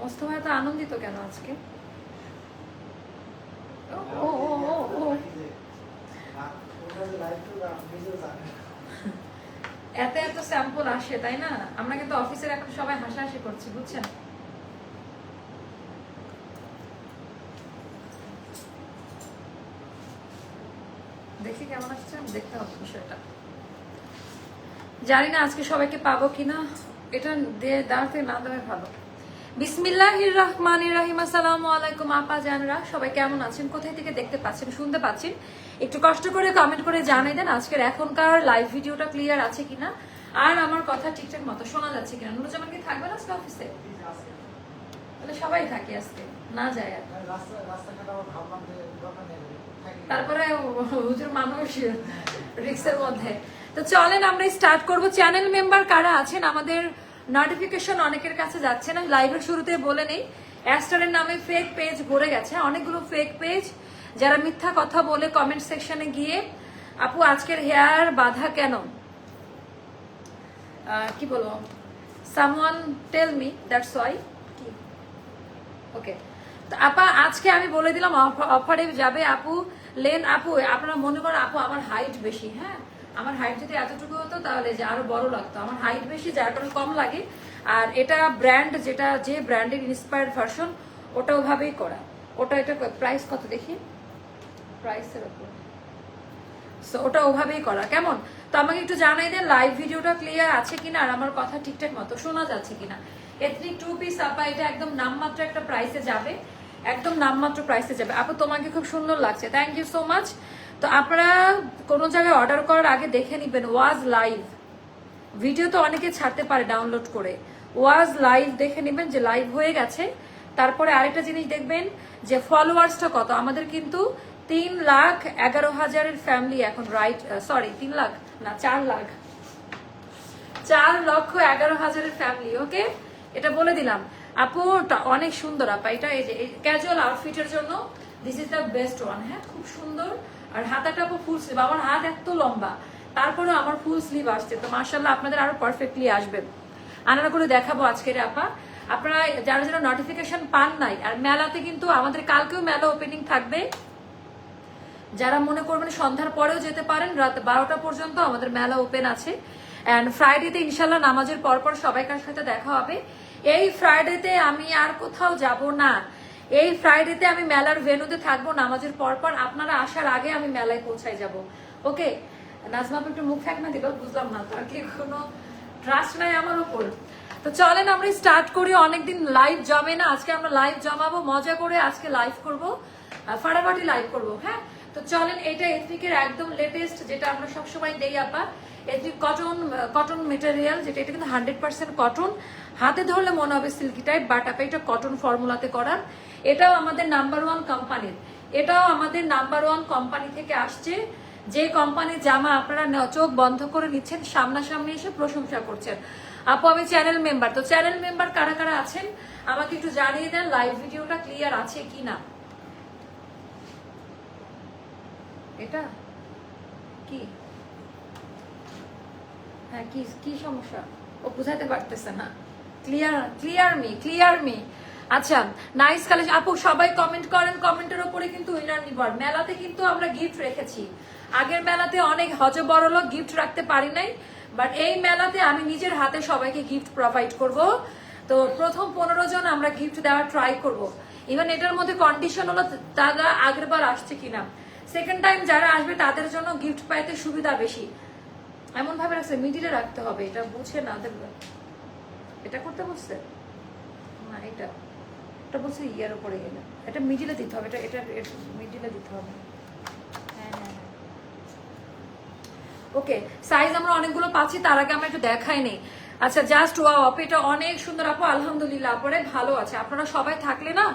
মোস্তফা এত আনন্দিত কেন আজকে? এত এত স্যাম্পল আসে, তাই না? আমরা কিন্তু অফিসের এখন সবাই হাসাহাসি করছি, বুঝছেন? দেখি কেমন আসছে, দেখতে হবে বিষয়টা। জানি না আজকে সবাইকে পাবো কিনা এটা দাঁড়াতে না দেওয়াই ভালো। বিসমিল্লাহির রহমানির রহিম, আসসালামু আলাইকুম আপা জানরা, সবাই কেমন আছেন? কোথায় থেকে দেখতে পাচ্ছেন? শুনতে পাচ্ছেন? একটু কষ্ট করে কমেন্ট করে জানাই দেন, আজকের এখনকার লাইভ ভিডিওটা ক্লিয়ার আছে কিনা? আর আমার কথা ঠিকঠাক মতো শোনা যাচ্ছে কিনা? নুরুজামান কি থাকবে না আজকে অফিসে তাহলে সবাই থাকে আজকে, না যায় তারপরে হুজুর মানুষ রিক্সের মধ্যে। তো চলেন আমরা স্টার্ট করব। চ্যানেল মেম্বার কারা আছেন? আমাদের নোটিফিকেশন অনেকের কাছে যাচ্ছে না। লাইভের শুরুতে বলে নেই। অ্যাস্টারের নামে ফেক পেজ ভরে গেছে। অনেকগুলো ফেক পেজ যারা মিথ্যা কথা বলে কমেন্ট সেকশনে গিয়ে আপু আজকের হেয়ার বাধা কেন? কি বলব? Someone tell me that's why কি? ওকে তো আপা আজকে আমি বলে দিলাম অফারে যাবে। আপু লেন আপু আপনারা মনে করেন আপু আমার হাইট বেশি হ্যাঁ? আমার হাইট যদি এতটুকু হতো তাহলে যে আরও বড় লাগতো। আমার হাইট বেশি, যার কারণে কম লাগে। আর এটা ব্র্যান্ড যেটা যে ব্র্যান্ডের ইন্সপায়ার্ড ভার্সন ওটা ওভাবেই করা। ওটা এটা প্রাইস কত দেখি? প্রাইসের উপর। সো ওটা ওভাবেই করা। কেমন? তো আমাকে একটু জানাই দেন লাইভ ভিডিওটা ক্লিয়ার আছে কিনা আর আমার কথা ঠিকঠাক মতো শোনা যাচ্ছে কিনা। এথনিক টু পিস আপা, এটা একদম নামমাত্র একটা প্রাইসে যাবে। একদম নামমাত্র প্রাইসে যাবে। আপু, তোমাকে খুব সুন্দর লাগছে। থ্যাংক ইউ সো মাচ তো আপনারা কোনো জায়গায় অর্ডার করার আগে দেখে নিবেন, ওয়াজ লাইভ ভিডিও তো অনেকে ছাড়তে পারে ডাউনলোড করে। ওয়াজ লাইভ দেখে নেবেন যে লাইভ হয়ে গেছে। তারপরে আরেকটা জিনিস দেখবেন যে ফলোয়ার্সটা কত? আমাদের কিন্তু তিন লাখ এগারো হাজারের ফ্যামিলি এখন রাইট সরি তিন লাখ, না, চার লাখ। চার লক্ষ এগারো হাজারের ফ্যামিলি ওকে এটা বলে দিলাম। আপু অনেক সুন্দর, আপা। এটা এই যে ক্যাজুয়াল আউটফিটের জন্য this is the best one হ্যাঁ খুব সুন্দর। আর হাতাটা ফুল স্লিভ আমার হাত এত লম্বা। তারপরেও আমার ফুল স্লিভ আসছে। তো মার্শাল্লাহ আপনাদের আরও পারফেক্টলি আসবে। আনারা করে দেখাবো আজকের আপা। আপনারা যারা যারা নোটিফিকেশন পান নাই, আর মেলাতে কিন্তু আমাদের কালকেও মেলা ওপেনিং থাকবে। যারা মনে করবেন সন্ধ্যার পরেও যেতে পারেন, রাত বারোটা পর্যন্ত আমাদের মেলা ওপেন আছে। অ্যান্ড ফ্রাইডেতে ইনশাল্লাহ নামাজের পরপর সবাইকার সাথে দেখা হবে। এই ফ্রাইডেতে আমি আর কোথাও যাব না। এই ফ্রাইডেতে আমি মেলার ভেনুতে থাকব, নামাজের পরপর। আপনারা আসার আগে আমি মেলায় পৌঁছায় যাব। ওকে নাজমা আপু একটু মুখ ফ্যাক না দিল? বুঝলাম না তার কি, কোনো ট্রাস্ট নাই আমার উপর। তো চলেন আমরা স্টার্ট করি, অনেকদিন লাইভ জমে না। আজকে আমরা লাইভ জমাবো, মজা করে আজকে লাইভ করব। ফাটাফাটি লাইভ করব হ্যাঁ? তো চলেন, এটা এথনিকের একদম লেটেস্ট যেটা আমরা সবসময় দেই, আপা। এথনিক কটন কটন মেটেরিয়াল যেটা এটা কিন্তু হান্ড্রেড পার্সেন্ট কটন হাতে ধরলে মনে হবে সিল্কি টাইপ বাট আপা, এটা কটন ফর্মুলাতে করার। এটাও আমাদের নাম্বার ওয়ান কোম্পানির এটাও আমাদের নাম্বার ওয়ান কোম্পানি থেকে আসছে। যে কোম্পানির জামা আপনারা চোখ বন্ধ করে নিচ্ছেন, সামনাসামনি এসে প্রশংসা করছেন। আপু, আমি চ্যানেল মেম্বার তো চ্যানেল মেম্বার কারা কারা আছেন? আমাকে একটু জানিয়ে দেন লাইভ ভিডিওটা ক্লিয়ার আছে কি না এটা? কি? হ্যাঁ কি কি সমস্যা? ও বুঝাতে পারতেছে না। Clear clear me clear me আচ্ছা নাইস কালেকশন আপু, সবাই কমেন্ট করেন কমেন্টের উপরে কিন্তু উইনার নিবার মেলাতে কিন্তু আমরা গিফট রেখেছি। আগের মেলাতে অনেক হজ বড় লোক গিফট রাখতে পারি নাই বাট এই মেলাতে আমি নিজের হাতে সবাইকে গিফট প্রোভাইড করব। তো প্রথম পনেরো জন আমরা গিফট দেওয়ার ট্রাই করব। ইভেন এটার মধ্যে কন্ডিশন হলো তারা আগের বার আসছে কিনা। সেকেন্ড টাইম যারা আসবে, তাদের জন্য গিফট পাইতে সুবিধা বেশি। এমন ভাবে রাখছে মিডিলে রাখতে হবে, এটা বুঝে না দেখবে এটা করতে বলছে না, এটা। এটা বলছে ইয়ার উপরে গেলে। এটা মিডিলে দিতে হবে এটা এটা মিডিলে দিতে হবে। হ্যাঁ হ্যাঁ হ্যাঁ। ওকে সাইজ আমরা অনেকগুলো পাচ্ছি তার আগে আমরা একটু দেখাই নেই। আচ্ছা জাস্ট আপু এটা অনেক সুন্দর আপু আলহামদুলিল্লাহ পরে ভালো আছে। আপনারা সবাই থাকলে না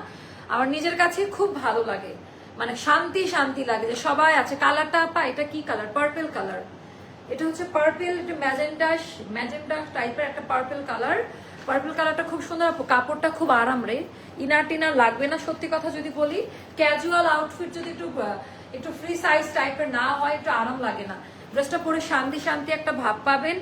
আমার নিজের কাছে খুব ভালো লাগে। মানে শান্তি শান্তি লাগে যে সবাই আছে। কালারটা আপা এটা কি কালার? Purple colour. এটা হচ্ছে পার্পেল একটু ম্যাজেন্ডা ম্যাজেন্ডা টাইপের একটা পার্পেল কালার। পার্পেল কালারটা খুব সুন্দর, কাপড়টা খুব আরাম রে। ইনার টিনার লাগবে না, সত্যি কথা যদি বলি। ক্যাজুয়াল আউটফিট যদি একটু একটু ফ্রি সাইজ টাইপের না হয়, একটু আরাম লাগে না। ড্রেসটা পরে শান্তি শান্তি একটা ভাব পাবেন।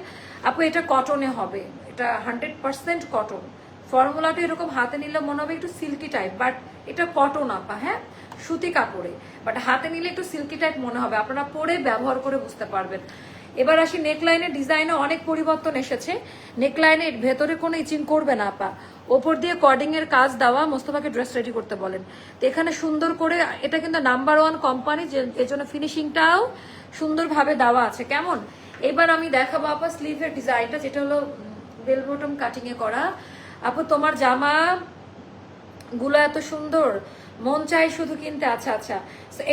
আপু, এটা কটনে হবে। এটা হান্ড্রেড পার্সেন্ট কটন ফর্মুলাটা এরকম হাতে নিলে মনে হবে একটু সিল্কি টাইপ বাট এটা কটন আপা হ্যাঁ? সুতি কাপড়ে। বাট হাতে নিলে একটু সিল্কি টাইপ মনে হবে। আপনারা পরে ব্যবহার করে বুঝতে পারবেন। এবার আসি নেকলাইনের ডিজাইনে অনেক পরিবর্তন এসেছে। নেকলাইনের ভেতরে কোনো ইচিং করবে না, আপা। ওপর দিয়ে কর্ডিং এর কাজ দেওয়া, মোস্তফাকে ড্রেস রেডি করতে বলেন। তো এখানে সুন্দর করে, এটা কিন্তু নাম্বার ওয়ান কোম্পানি এর জন্য ফিনিশিংটাও সুন্দরভাবে দেওয়া আছে। কেমন? এবার আমি দেখাবো, আপা স্লিভের ডিজাইনটা যেটা হলো বেল বটম কাটিং এ করা। আপু, তোমার জামা গুলো এত সুন্দর মন চাই শুধু কিনতে আচ্ছা আচ্ছা।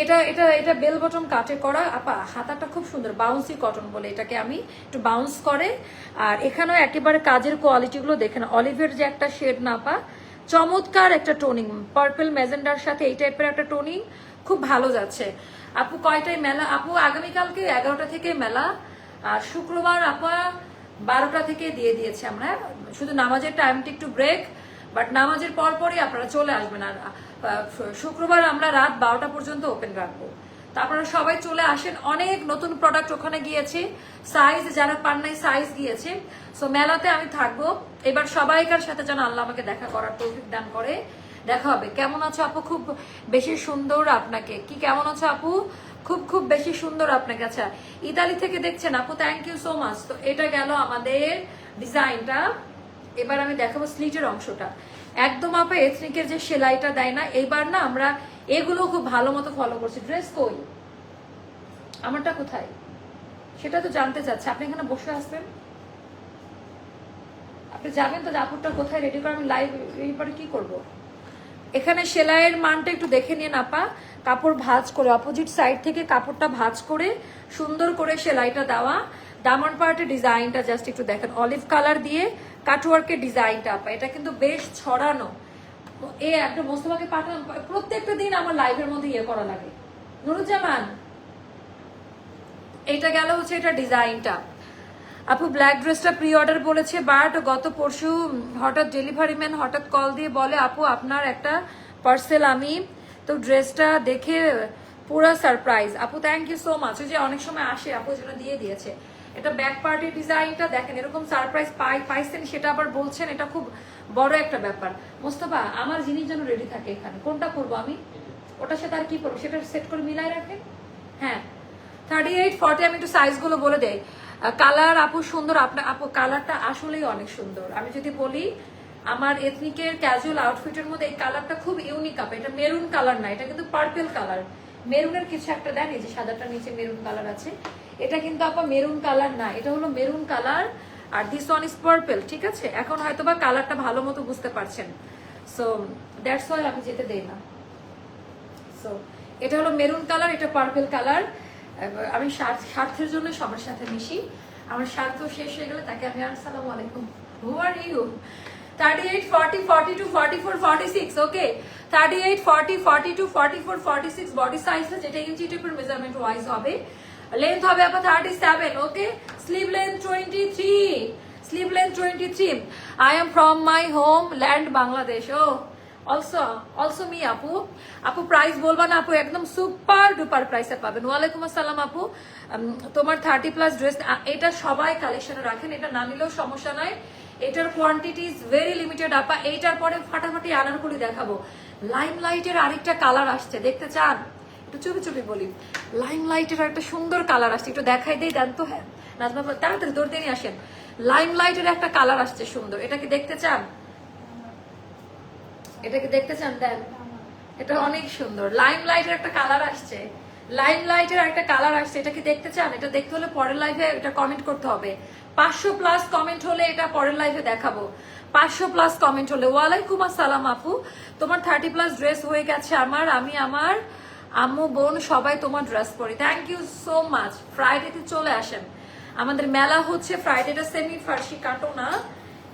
এটা এটা এটা বেল বটম কাটে করা, আপা, হাতাটা খুব সুন্দর বাউন্সি কটন বলে এটাকে আমি একটু বাউন্স করে। আর এখানেও একেবারে কাজের কোয়ালিটিগুলো দেখেন অলিভের যে একটা শেড না, আপা, চমৎকার একটা টোনিং পার্পল মেজেন্ডার সাথে এই টাইপের একটা টোনিং খুব ভালো যাচ্ছে। আপু, কয়টায় মেলা? আপু, আগামীকালকে এগারোটা থেকে মেলা, আর শুক্রবার আপা বারোটা থেকে দিয়ে দিয়েছে আমরা। শুধু নামাজের টাইমটা একটু ব্রেক বাট নামাজের পর পরই আপনারা চলে আসবেন আর শুক্রবার আমরা রাত বারোটা পর্যন্ত ওপেন রাখব। তা আপনারা সবাই চলে আসেন। অনেক নতুন প্রোডাক্ট ওখানে গিয়েছে। সাইজ যারা পান নাই সাইজ গিয়েছে। সো মেলাতে আমি থাকব। এবার সবাইকার সাথে যেন আল্লাহ আমাকে দেখা করার তৌফিক দান করে। দেখা হবে। কেমন আছো আপু? খুব বেশি সুন্দর আপনাকে। কি কেমন আছো আপু? খুব খুব বেশি সুন্দর আপনাকে। আচ্ছা ইতালি থেকে দেখছেন আপু? থ্যাংক ইউ সো মাচ তো এটা গেল আমাদের ডিজাইনটা এবার আমি দেখাবো স্লিটের অংশটা। একদম আপা এথনিকের যে সেলাইটা দেয় না এইবার না আমরা এগুলো খুব ভালো মতো ফলো করছি। ড্রেস কই? আমারটা কোথায়? সেটা তো জানতে চাচ্ছে। আপনি এখানে বসে আসবেন আপনি যাবেন তো জাপুরটা কোথায় রেডি করে? আমি লাইভ এইবারে কি করব? এখানে সেলাইয়ের মানটা একটু দেখে নিয়ে আপা। কাপড় ভাঁজ করে অপোজিট সাইড থেকে কাপড়টা ভাঁজ করে, সুন্দর করে সেলাইটা দেওয়া। দামন পার্টের ডিজাইনটা জাস্ট একটু দেখেন। অলিভ কালার দিয়ে কাটওয়ার্কের ডিজাইনটা, আপা, এটা কিন্তু বেশ ছড়ানো। এ একটা মোস্তফাকে পাঠানো, প্রত্যেকটা দিন আমার লাইভের মধ্যে ইয়ে করা লাগে। নুরুজ্জামান, এটা গেল হচ্ছে এটা ডিজাইনটা। আপু ব্ল্যাক ড্রেসটা প্রি অর্ডার বলেছে বাট গত পরশু হঠাৎ ডেলিভারি ম্যান হঠাৎ কল দিয়ে বলে, আপু, আপনার একটা পার্সেল আমি, তো ড্রেসটা দেখে পুরো সারপ্রাইজ আপু থ্যাংক ইউ সো মাচ ওই যে অনেক সময় আসে, আপু, যেটা দিয়ে দিয়েছে। এটা ব্যাক পার্টির ডিজাইনটা দেখেন, এরকম সারপ্রাইজ পাই, পাইছেন, সেটা আবার বলছেন, এটা খুব বড় একটা ব্যাপার। মোস্তফা, আমার জিনিস যেন রেডি থাকে এখানে, কোনটা করব আমি? ওটার সাথে আর কি করব? সেটা সেট করে মিলাই রাখেন? হ্যাঁ। থার্টি এইট ফর্টি আমি একটু সাইজগুলো বলে দেই। কালার আপু সুন্দর আপনার আপু কালারটা আসলেই অনেক সুন্দর। আমি যদি বলি, আমার এথনিকের ক্যাজুয়াল আউটফিটের মধ্যে এই কালারটা খুব ইউনিক আপ। এটা মেরুন কালার না, এটা কিন্তু পার্পেল কালার মেরুনের কিছু একটা দেন, এই যে সাদাটা নিচে মেরুন কালার আছে। এটা কিন্তু আপা মেরুন কালার না, এটা হলো মেরুন কালার আর দিস ওয়ান ইজ পার্পেল ঠিক আছে? এখন হয়তো বা কালারটা ভালো মতো বুঝতে পারছেন। সো দ্যাটস ওয়াই আমি যেতে দেই না। সো এটা হলো মেরুন কালার, এটা পার্পেল কালার। আমি স্বার্থ- স্বার্থের জন্য সবার সাথে মিশি। আমার স্বার্থ শেষ হয়ে গেলে তাকে আমি আসসালামু আলাইকুম। Who are you six okay thirty eight forty forty two forty four forty six body সাইজটা যেটা ইঞ্চি টেপের মেজারমেন্ট ওয়াইজ হবে লেন্থ হবে আপনার thirty seven okay sleeve length twenty three sleeve length twenty three I am from my homeland Bangladesh O also also me আপু আপু price বলবা না আপু একদম সুপার ডুপার প্রাইসে পাবেন। ওয়ালাইকুম আসসালাম আপু তোমার থার্টি প্লাস ড্রেস এটা সবাই কালেকশনে রাখেন, এটা না নিলেও সমস্যা নাই। এটার কোয়ান্টিটি ইজ ভেরি লিমিটেড আপা। এইটার পরে ফাটাফাটি আনারকুলি দেখাবো। লাইম লাইটের আরেকটা কালার আসছে, দেখতে চান? একটু চুপি চুপি বলি। লাইম লাইটের একটা সুন্দর কালার আসছে। একটু দেখাই দেই, দেন তো হ্যাঁ। নাজমা তাড়াতাড়ি দৌড় দিয়ে আসেন। লাইম লাইটের একটা কালার আসছে সুন্দর। এটা কি দেখতে চান? এটাকে দেখতে চান, দেন? এটা অনেক সুন্দর। লাইম লাইটের একটা কালার আসছে। লাইম লাইটের একটা কালার আসছে। এটা কি দেখতে চান? এটা দেখতে হলে পরের লাইভে এটা কমেন্ট করতে হবে। পাঁচশো প্লাস কমেন্ট হলে এটা পরের লাইভে দেখাবো। পাঁচশো প্লাস কমেন্ট হলে, ওয়ালাইকুম আসসালাম আপু। তোমার থার্টি প্লাস ড্রেস হয়ে গেছে আমার, আমি আমার আম্মু, বোন, সবাই তোমার ড্রেস পরি। থ্যাংক ইউ সো মাচ ফ্রাইডেতে চলে আসেন। আমাদের মেলা হচ্ছে ফ্রাইডেটা সেমি ফার্সি কাটো না।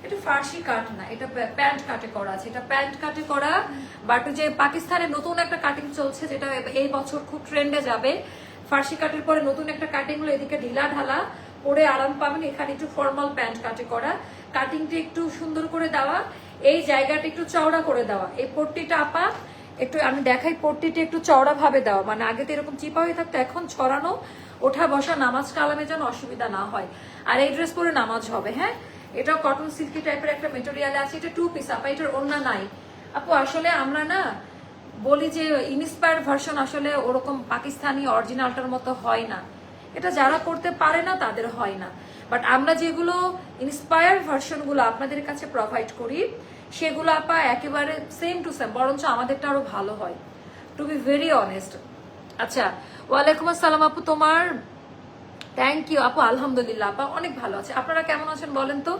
এটা ফার্সি কাট না, এটা প্যান্ট কাটে করা আছে। এটা প্যান্ট কাটে করা বাট যে পাকিস্তানে নতুন একটা কাটিং চলছে, যেটা এই বছর খুব ট্রেন্ডে যাবে, ফার্সি কাটের পরে নতুন একটা কাটিং হলো, এদিকে ঢিলা ঢালা পরে আরাম পাবেন, এখানে একটু ফর্মাল প্যান্ট কাটে করা। কাটিংটা একটু সুন্দর করে দেওয়া, এই জায়গাটা একটু চওড়া করে দেওয়া। এই পট্টিটা আপা একটু আমি দেখাই পট্টিটা একটু চওড়া ভাবে দেওয়া। মানে আগে তো এরকম চিপা হয়ে থাকতো, এখন ছড়ানো, ওঠা, বসা, নামাজ কালামে যেন অসুবিধা না হয়। আর এই ড্রেস পরে নামাজ হবে হ্যাঁ? এটাও কটন সিল্কি টাইপের একটা মেটেরিয়াল আছে, এটা টু পিস আপা, এটার অন্য নাই। আপু, আসলে আমরা না বলি যে ইনস্পায়ার ভার্সন আসলে ওরকম পাকিস্তানি অরিজিনালটার মতো হয় না। এটা যারা করতে পারে না, তাদের হয় না। বাট আমরা যেগুলো ইন্সপায়ার ভার্সনগুলো আপনাদের কাছে প্রোভাইড করি সেগুলো আপা একেবারে সেম টু সেম বরঞ্চ আমাদেরটা আরও ভালো হয়। টু বি ভেরি অনেস্ট আচ্ছা ওয়ালাইকুম আসসালাম আপু, তোমার থ্যাংক ইউ আপু, আলহামদুলিল্লাহ, আপা অনেক ভালো আছে। আপনারা কেমন আছেন বলেন তো?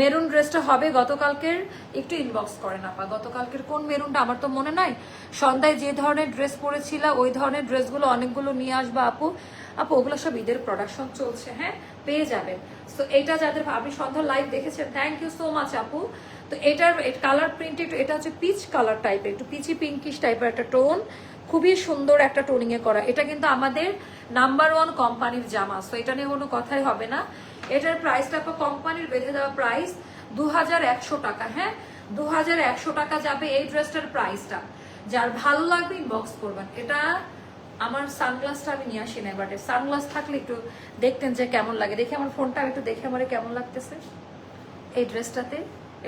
মেরুন ড্রেসটা হবে গতকালকের, একটু ইনবক্স করেন আপা, গতকালকের কোন মেরুনটা? আমার তো মনে নাই। সন্ধ্যায় যে ধরনের ড্রেস পরেছিল, ওই ধরনের ড্রেসগুলো অনেকগুলো নিয়ে আসবা আপু। আপু, ওগুলো সব ঈদের প্রোডাকশন চলছে হ্যাঁ? পেয়ে যাবেন। তো এটা যাদের, আপনি সন্ধ্যা লাইভ দেখেছেন থ্যাংক ইউ সো মাচ আপু। তো এটার কালার প্রিন্ট একটু, এটা হচ্ছে পিচ কালার টাইপের একটু পিচি পিঙ্কিশ টাইপের একটা টোন খুবই সুন্দর একটা টোনিং এ করা। এটা কিন্তু আমাদের নাম্বার ওয়ান কোম্পানির জামা তো এটা নিয়ে কোনো কথাই হবে না। এটার প্রাইসটা কোম্পানির বেঁধে দেওয়া প্রাইস দু হাজার একশো টাকা হ্যাঁ? দু হাজার একশো টাকা যাবে এই ড্রেসটার প্রাইসটা যার ভালো লাগবে ইনবক্স করবেন। এটা আমার সানগ্লাসটা আমি নিয়ে আসি না এবারে সানগ্লাস থাকলে একটু দেখতেন যে কেমন লাগে। দেখি আমার ফোনটা একটু দেখে আমার কেমন লাগতেছে। এই ড্রেসটাতে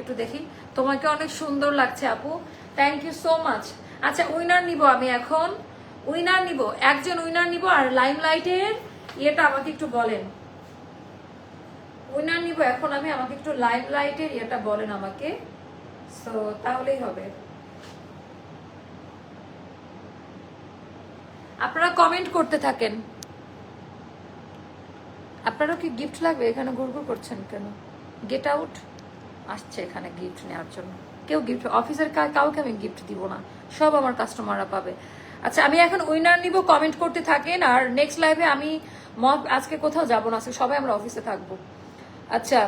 একটু দেখি। তোমাকে অনেক সুন্দর লাগছে, আপু। থ্যাংক ইউ সো মাচ আচ্ছা উইনার নিব আমি এখন। উইনার নিব, একজন উইনার নিব আর লাইম লাইটের ইয়েটা আমাকে একটু বলেন। উইনার নিব এখন আমি, আমাকে একটু লাইম লাইটের ইয়েটা বলেন আমাকে। সো তাহলেই হবে। আপনারা কমেন্ট করতে থাকেন। আপনারও কি গিফট লাগবে? এখানে ঘুরঘুর করছেন কেন? গেট আউট আসছে এখানে গিফট নেওয়ার জন্য। কেউ গিফট অফিসের কাউকে আমি গিফট দিব না। সব আমার কাস্টমাররা পাবে। আচ্ছা আমি এখন উইনার নিব কমেন্ট করতে থাকেন, আর নেক্সট লাইভে আমি আজকে কোথাও যাব না, আজকে সবাই আমরা অফিসে থাকব। আচ্ছা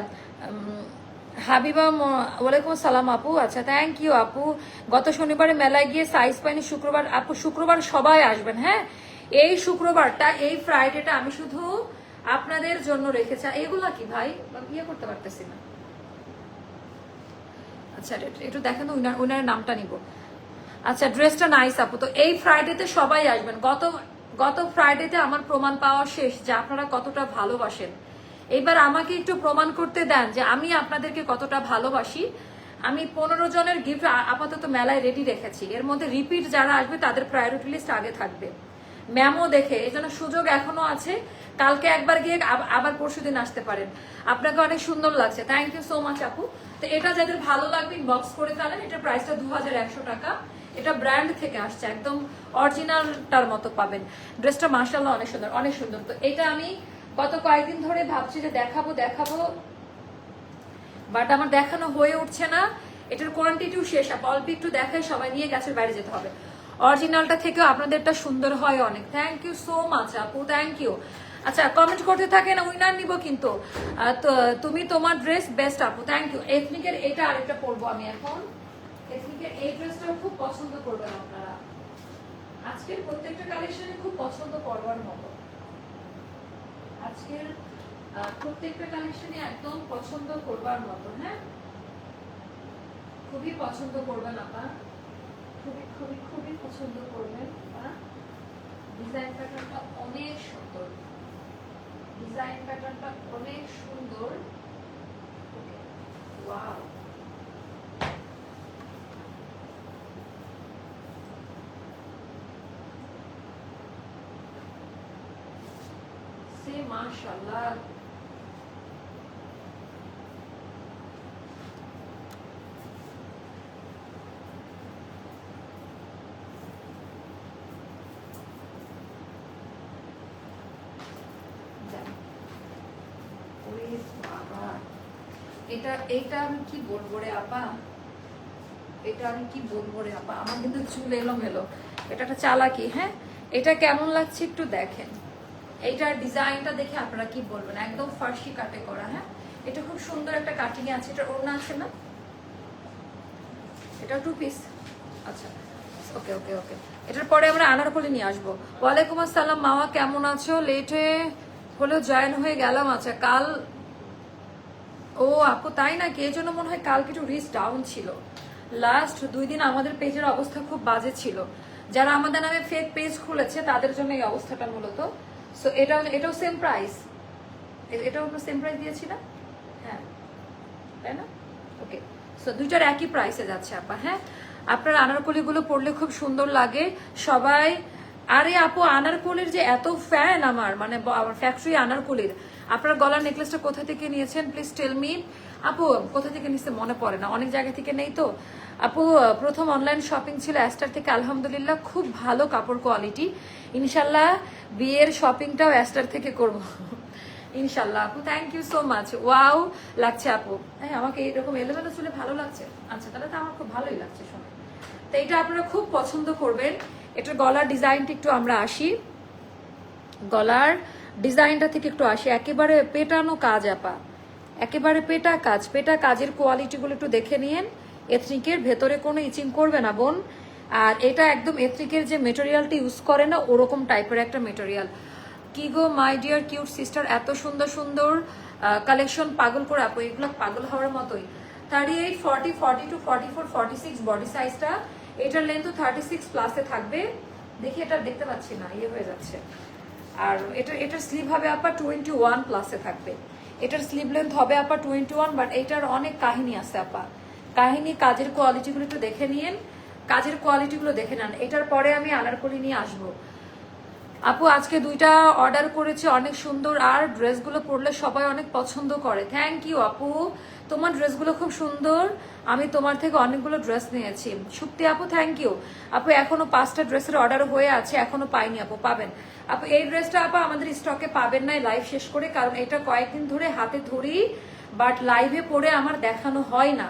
হাবিবা ওয়ালাইকুম আসসালাম আপু। আচ্ছা থ্যাংক ইউ আপু। গত শনিবারে মেলায় গিয়ে সাইজ পাইনি, শুক্রবার, আপু, শুক্রবার সবাই আসবেন হ্যাঁ? এই শুক্রবারটা, এই ফ্রাইডেটা আমি শুধু আপনাদের জন্য রেখেছি। এগুলা কি ভাই? ইয়ে করতে পারতেছি না। আচ্ছা একটু দেখেন উইনার নামটা নিব। আচ্ছা ড্রেসটা নাইস আপু। তো এই ফ্রাইডেতে সবাই আসবেন। গত গত ফ্রাইডেতে আমার প্রমাণ পাওয়া শেষ, যে আপনারা কতটা ভালোবাসেন। এবার আমাকে একটু প্রমাণ করতে দেন যে আমি আপনাদেরকে কতটা ভালোবাসি। আমি পনেরো জনের গিফট আপাতত মেলায় রেডি রেখেছি। এর মধ্যে রিপিট যারা আসবে, তাদের প্রায়োরিটি লিস্ট আগে থাকবে। ম্যামও দেখে, এই জন্য সুযোগ এখনও আছে। কালকে একবার গিয়ে আবার পরশু আসতে পারেন। আপনাকে অনেক সুন্দর লাগছে। থ্যাংক ইউ সো মাচ আপু। তো এটা যাদের ভালো লাগবে বক্স করে ফেলেন, এটার প্রাইসটা দু টাকা। এটা ব্র্যান্ড থেকে আসছে, একদম অরিজিনালটার মতো পাবেন। ড্রেসটা মার্শাল্লাহ অনেক সুন্দর অনেক সুন্দর। তো এটা আমি গত কয়েকদিন ধরে ভাবছি যে দেখাবো দেখাবো। বাট আমার দেখানো হয়ে উঠছে না। এটার কোয়ান্টিটিও শেষ, আপ অল্প একটু দেখায় সবাই নিয়ে গাছের বাইরে যেতে হবে। অরিজিনালটা থেকেও আপনাদেরটা সুন্দর হয় অনেক। থ্যাংক ইউ সো মাচ আপু থ্যাংক ইউ আচ্ছা কমেন্ট করতে থাকেন উইনার নিব কিন্তু। তুমি তোমার ড্রেস বেস্ট আপু থ্যাংক ইউ এথনিকের এটা আরেকটা পরবো আমি এখন। এথনিকের এই ড্রেসটাও খুব পছন্দ করবেন আপনারা। আজকের প্রত্যেকটা কালেকশনে খুব পছন্দ করবার মতো। আজকের প্রত্যেকটা কালেকশনই একদম পছন্দ করবার মতো হ্যাঁ? খুবই পছন্দ করবেন আপা। খুবই খুবই খুবই পছন্দ করবেন ডিজাইন প্যাটার্নটা অনেক সুন্দর। ডিজাইন প্যাটার্নটা অনেক সুন্দর। ওয়াও সে মাশাআল্লাহ। এটা এটা আমি কি বলব রে আপা? এটা আমি কি বলব রে আপা? আমার কিন্তু চুল এলোমেলো। এটা একটা চালাকি হ্যাঁ? এটা কেমন লাগছে একটু দেখেন। এইটার ডিজাইনটা দেখে আপনারা কি বলবেন? একদম ফার্সি কাটে করা হ্যাঁ? এটা খুব সুন্দর একটা কাটিং আছে। এটা ওড়না আছে না? এটা টু পিস আচ্ছা। ওকে ওকে ওকে এটার পরে আমরা আনারকলি নিয়ে আসব। ওয়ালাইকুম আসসালাম, মামা কেমন আছো? লেটে হলেও জয়েন হয়ে গেলাম। আচ্ছা কাল ও আপু, তাই নাকি? এই জন্য মনে হয় কালকে একটু রিচ ডাউন ছিল। লাস্ট দুই দিন আমাদের পেজের অবস্থা খুব বাজে ছিল। যারা আমাদের নামে ফেক পেজ খুলেছে, তাদের জন্য এই অবস্থাটা মূলত। সো এটা এটাও সেম প্রাইস এটাও সেম প্রাইস দিয়েছি না হ্যাঁ। তাই না? ওকে সো দুইটার একই প্রাইসে যাচ্ছে, আপা হ্যাঁ? আপনার আনারকলিগুলো পরলে খুব সুন্দর লাগে। সবাই আরে আপু, আনারকলির যে এত ফ্যান আমার মানে আমার ফ্যাক্টরি আনারকলির। আপনার গলার নেকলেসটা কোথা থেকে নিয়েছেন? প্লিজ টেল মি আপু, কোথা থেকে নিচ্ছে মনে পড়ে না। অনেক জায়গা থেকে নেই তো। আপু, প্রথম অনলাইন শপিং ছিল অ্যাস্টার থেকে, আলহামদুলিল্লাহ খুব ভালো কাপড় কোয়ালিটি ইনশাল্লাহ বিয়ের শপিংটাও অ্যাস্টার থেকে করব। ইনশাল্লাহ আপু thank you so much wow লাগছে আপু। হ্যাঁ আমাকে এরকম এলোমেলো চুলে ভালো লাগছে। আচ্ছা তাহলে তো আমার খুব ভালোই লাগছে শোনো। তো এটা আপনারা খুব পছন্দ করবেন। এটার গলার ডিজাইনটা একটু আমরা আসি। গলার ডিজাইনটা থেকে একটু আসি। একেবারে পেটানো কাজ, আপা। একেবারে পেটা কাজ। পেটা কাজের কোয়ালিটিগুলো একটু দেখে নিন এথনিকের ভেতরে কোনো ইচিং করবে না, বোন। আর এটা একদম এথনিকের যে মেটেরিয়ালটা ইউজ করে না, ওরকম টাইপের একটা মেটেরিয়াল। কি গো, মাই ডিয়ার কিউট সিস্টার, এত সুন্দর সুন্দর কালেকশন পাগল করে আপু, এগুলো পাগল হওয়ার মতোই। Thirty eight forty forty two forty four forty six body সাইজটা এটার লেন্থ থার্টি সিক্স প্লাসে থাকবে। দেখি এটা দেখতে পাচ্ছি না ইয়ে হয়ে যাচ্ছে। আর এটা, এটার স্লিভ হবে আপা টোয়েন্টি ওয়ান প্লাসে থাকবে। এটার স্লিভ লেন্থ হবে আপা টোয়েন্টি ওয়ান বাট এটার অনেক কাহিনী আছে, আপা। কাহিনী, কাজের কোয়ালিটিগুলো একটু দেখে নিন কাজের কোয়ালিটিগুলো দেখে নেন। এটার পরে আমি আনারকলি নিয়ে আসব। আপু, আজকে দুইটা অর্ডার করেছি, অনেক সুন্দর। আর ড্রেসগুলো পরলে সবাই অনেক পছন্দ করে। থ্যাংক ইউ আপু। তোমার ড্রেসগুলো খুব সুন্দর। আমি তোমার থেকে অনেকগুলো ড্রেস নিয়েছি। সুপ্তি আপু থ্যাংক ইউ আপু, এখনও পাঁচটা ড্রেসের অর্ডার হয়ে আছে, এখনও পাইনি আপু, পাবেন। আপু, এই ড্রেসটা আপু আমাদের স্টকে পাবেন নাই লাইভ শেষ করে, কারণ এটা কয়েকদিন ধরে হাতে ধরি বাট লাইভে পরে আমার দেখানো হয় না।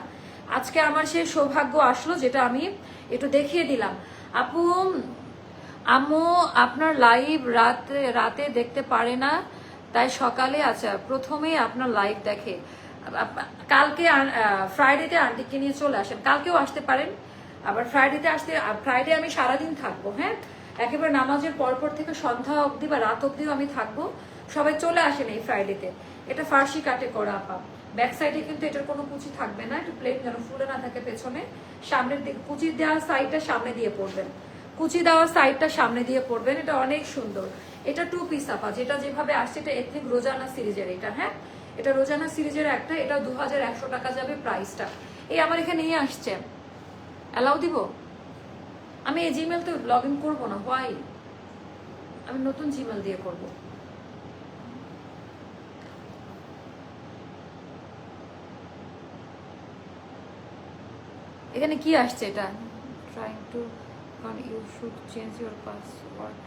আজকে আমার সেই সৌভাগ্য আসলো যেটা আমি একটু দেখিয়ে দিলাম। আপু, আম্মু আপনার লাইভ রাতে রাতে দেখতে পারে না, তাই সকালে আচ্ছা প্রথমেই আপনার লাইভ দেখে। কালকে ফ্রাইডেতে আন্টিকে নিয়ে চলে আসেন। কালকেও আসতে পারেন, আবার ফ্রাইডেতে আসতে ফ্রাইডে আমি সারাদিন থাকব হ্যাঁ? একেবারে নামাজের পরপর থেকে সন্ধ্যা অবধি বা রাত অবধিও আমি থাকব। সবাই চলে আসেন এই ফ্রাইডেতে এটা ফার্সি কাটে করা আপা ব্যাক সাইডে কিন্তু এটার কোনো কুচি থাকবে না, একটু প্লেন যেন ফুলে না থাকে পেছনে। সামনের দিকে কুচি দেওয়া সাইডটা সামনে দিয়ে পড়বেন। কুচি দেওয়া সাইডটা সামনে দিয়ে পড়বেন, এটা অনেক সুন্দর। এটা টু পিস আপা, যেটা যেভাবে আসছে, এটা এথনিক রোজানা সিরিজের এটা হ্যাঁ? এটা রোজানা সিরিজের একটা, এটা দু একশো টাকা যাবে প্রাইসটা এই আমার এখানে নিয়ে আসছে। অ্যালাউ দিব? আমি এই জিমেল তো লগ ইন করব না? হোয়াই আমি নতুন জিমেল দিয়ে করব। এখানে কি আসছে এটা? Trying to you should change your password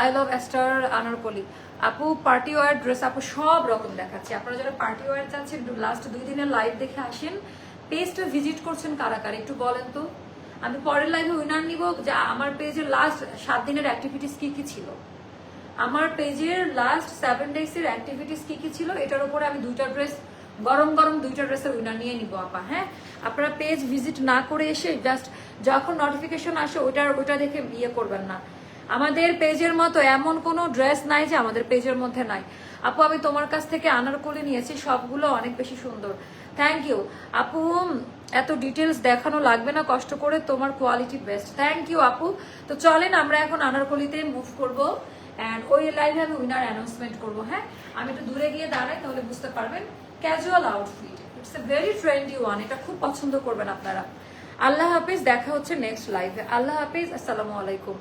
I love Aster Anarkali আপু পার্টি ওয়ার ড্রেস আপু, সব রকম দেখাচ্ছে। আপনারা যারা পার্টি ওয়ার চাচ্ছেন লাস্ট দুই দিনের লাইভ দেখে আসেন। পেজটা ভিজিট করছেন কারা কারা, একটু বলেন তো। আমি পরের লাইভে উইনার নিব, যে আমার পেজের লাস্ট সাত দিনের অ্যাক্টিভিটিস কি কি ছিল? আমার পেজের লাস্ট সেভেন ডেজ এর অ্যাক্টিভিটিস কি কি ছিল? এটার উপরে আমি দুইটা ড্রেস গরম গরম দুইটা ড্রেসের উইনার নিয়ে নিব আপা হ্যাঁ? আপনারা পেজ ভিজিট না করে এসে জাস্ট যখন নোটিফিকেশন আসে, ওইটার ওইটা দেখে ইয়ে করবেন না। আমাদের পেজের মতো এমন কোনো ড্রেস নাই যে আমাদের পেজের মধ্যে নাই। আপু, আমি তোমার কাছ থেকে আনারকলি নিয়েছি, সবগুলো অনেক বেশি সুন্দর। থ্যাংক ইউ আপু, এত ডিটেলস দেখানো লাগবে না, কষ্ট করে তোমার কোয়ালিটি বেস্ট থ্যাংক ইউ আপু। তো চলেন, আমরা এখন আনারকলিতে মুভ করব অ্যান্ড ওই লাইভে আমি উইনার অ্যানাউন্সমেন্ট করব হ্যাঁ? আমি একটু দূরে গিয়ে দাঁড়াই, তাহলে বুঝতে পারবেন। Casual outfit it's a very trendy one এটা খুব পছন্দ করবেন আপনারা। আল্লাহ হাফিজ, দেখা হচ্ছে নেক্সট লাইভে আল্লাহ হাফিজ, আসসালামু আলাইকুম।